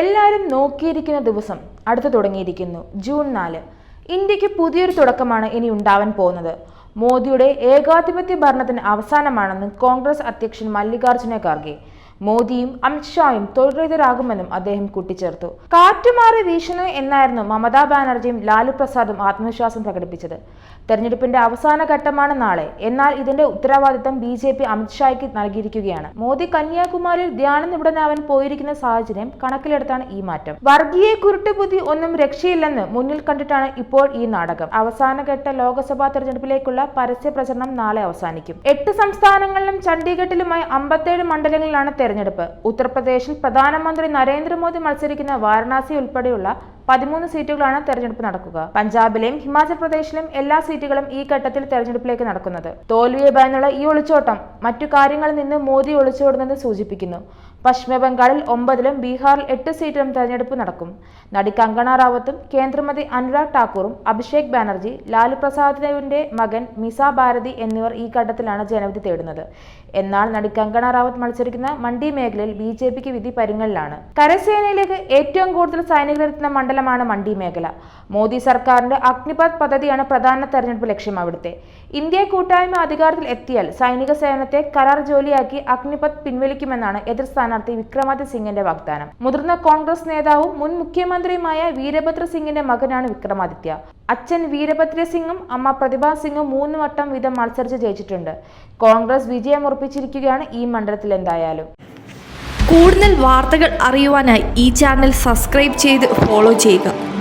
എല്ലാവരും നോക്കിയിരിക്കുന്ന ദിവസം അടുത്തു തുടങ്ങിയിരിക്കുന്നു. ജൂൺ നാല്. ഇന്ത്യയ്ക്ക് പുതിയൊരു തുടക്കമാണ് ഇനി ഉണ്ടാവാൻ പോകുന്നത്. മോദിയുടെ ഏകാധിപത്യ ഭരണത്തിന് അവസാനമാണെന്ന് കോൺഗ്രസ് അധ്യക്ഷൻ മല്ലികാർജുന ഖാർഗെ. മോദിയും അമിത്ഷായും തൊഴിലെതിരാകുമെന്നും അദ്ദേഹം കൂട്ടിച്ചേർത്തു. കാറ്റുമാറി വീശുന്നു എന്നായിരുന്നു മമതാ ബാനർജിയും ലാലു പ്രസാദും ആത്മവിശ്വാസം പ്രകടിപ്പിച്ചത്. തെരഞ്ഞെടുപ്പിന്റെ അവസാന ഘട്ടമാണ് നാളെ. എന്നാൽ ഇതിന്റെ ഉത്തരവാദിത്തം ബി ജെ പി അമിത്ഷായ്ക്ക് നൽകിയിരിക്കുകയാണ്. മോദി കന്യാകുമാരിയിൽ ധ്യാന അവൻ പോയിരിക്കുന്ന സാഹചര്യം കണക്കിലെടുത്താണ് ഈ മാറ്റം. വർഗീയ കുരുട്ടുബുദ്ധി ഒന്നും രക്ഷയില്ലെന്ന് മുന്നിൽ കണ്ടിട്ടാണ് ഇപ്പോൾ ഈ നാടകം. അവസാനഘട്ട ലോക്സഭാ തെരഞ്ഞെടുപ്പിലേക്കുള്ള പരസ്യ പ്രചരണം നാളെ അവസാനിക്കും. എട്ട് സംസ്ഥാനങ്ങളിലും ചണ്ഡീഗഡിലുമായി അമ്പത്തേഴ് മണ്ഡലങ്ങളിലാണ് തെരഞ്ഞെടുപ്പ്. ഉത്തർപ്രദേശിൽ പ്രധാനമന്ത്രി നരേന്ദ്രമോദി മത്സരിക്കുന്ന വാരണാസി ഉൾപ്പെടെയുള്ള പതിമൂന്ന് സീറ്റുകളാണ് തെരഞ്ഞെടുപ്പ് നടക്കുക. പഞ്ചാബിലെയും ഹിമാചൽ പ്രദേശിലും എല്ലാ സീറ്റുകളും ഈ ഘട്ടത്തിൽ തെരഞ്ഞെടുപ്പിലേക്ക് നടക്കുന്നത്. തോൽവിയെ ഭയന്നുള്ള ഈ ഒളിച്ചോട്ടം മറ്റു കാര്യങ്ങളിൽ നിന്ന് മോദി ഒളിച്ചോടുന്നത് സൂചിപ്പിക്കുന്നു. പശ്ചിമ ബംഗാളിൽ ഒമ്പതിലും ബീഹാറിൽ എട്ട് സീറ്റിലും തെരഞ്ഞെടുപ്പ് നടക്കും. നടി കങ്കണ റാവത്തും കേന്ദ്രമന്ത്രി അനുരാഗ് ഠാക്കൂറും അഭിഷേക് ബാനർജി ലാലു പ്രസാദിന്റെ മകൻ മിസ ഭാരതി എന്നിവർ ഈ ഘട്ടത്തിലാണ് ജനവിധി തേടുന്നത്. എന്നാൽ നടി കങ്കണ റാവത്ത് മത്സരിക്കുന്ന മണ്ഡി മേഖലയിൽ ബി ജെ പിക്ക് വിധി പരിങ്ങളിലാണ് കരസേനയിലേക്ക് ഏറ്റവും കൂടുതൽ സൈനികരെത്തുന്ന മണ്ഡലമാണ് മണ്ഡി മേഖല. മോദി സർക്കാരിന്റെ അഗ്നിപത് പദ്ധതിയാണ് പ്രധാന തെരഞ്ഞെടുപ്പ് ലക്ഷ്യം അവിടുത്തെ ഇന്ത്യ കൂട്ടായ്മ അധികാരത്തിൽ എത്തിയാൽ സൈനിക സേവനത്തെ കരാർ ജോലിയാക്കി അഗ്നിപത് പിൻവലിക്കുമെന്നാണ് എതിർ വിക്രമാദിത്യ സിംഗിന്റെ വാഗ്ദാനം. മുതിർന്ന കോൺഗ്രസ് നേതാവും മുൻ മുഖ്യമന്ത്രിയുമായ വീരഭദ്ര സിംഗിന്റെ മകനാണ് വിക്രമാദിത്യ. അച്ഛൻ വീരഭദ്ര സിംഗും അമ്മ പ്രതിഭാ സിംഗും മൂന്ന് വട്ടം വീതം മത്സരിച്ച് ജയിച്ചിട്ടുണ്ട്. കോൺഗ്രസ് വിജയം ഉറപ്പിച്ചിരിക്കുകയാണ് ഈ മണ്ഡലത്തിൽ എന്തായാലും. കൂടുതൽ വാർത്തകൾ അറിയുവാനായി ഈ ചാനൽ സബ്സ്ക്രൈബ് ചെയ്ത് ഫോളോ ചെയ്യുക.